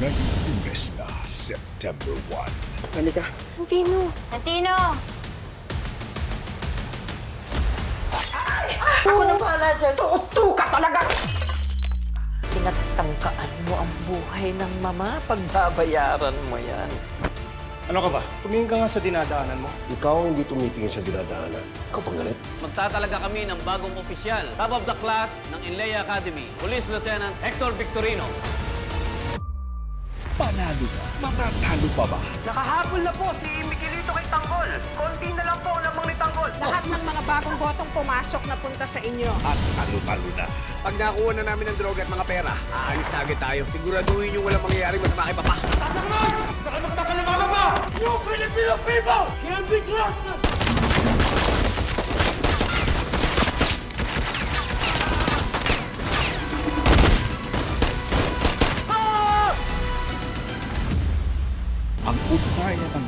Ngayong lunes na, September 1. Halika. Santino! Santino! Ako na bahala dyan. Tuto ka talaga! Pinagtangkaan mo ang buhay ng mama, pagbabayaran mo yan. Ano ka ba? Tumingin ka nga sa dinadaanan mo. Ikaw ang hindi tumitingin sa dinadaanan. Ikaw pang galit. Magtatalaga kami ng bagong opisyal, top of the class ng Inlea Academy, Police Lieutenant Hector Victorino. Panalo ka, matatalo pa ba? Nakahabol na po si Miguelito kay Tanggol. Konti na lang po lamang ni Tanggol. Lahat ng mga bagong botong pumasok na punta sa inyo. At talo-talo na. Pag nakuha na namin ng droga at mga pera, aalis na agad tayo. Siguraduhin yung walang mangyayari masama kay Papa. Ang ugnayan ng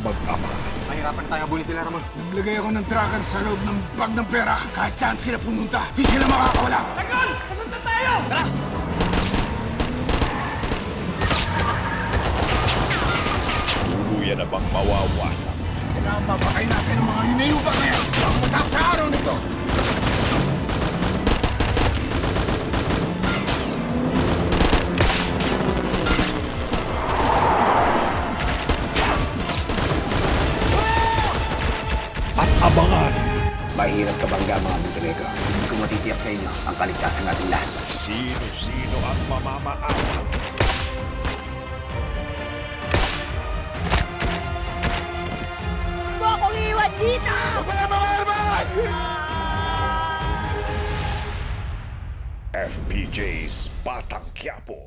mag-ama. Mahirapan tayo bully sila naman. Naglagay ako ng tracker sa loob ng bag ng pera. Kahit saan sila pumunta, di sila makakawala. Tanggol! Kasunta tayo! Tara! Tuluyan na bang mawawasak? Kailangan mapakain natin ang mga hinayupak na abangan Mahirap ka bangga mga Montenegro. Hindi ko matitiyak sa inyo ang kaligtasan natin lahat. sino-sino ang mamamaawag. Huwag akong iwan dito! FPJ's Batang Quiapo.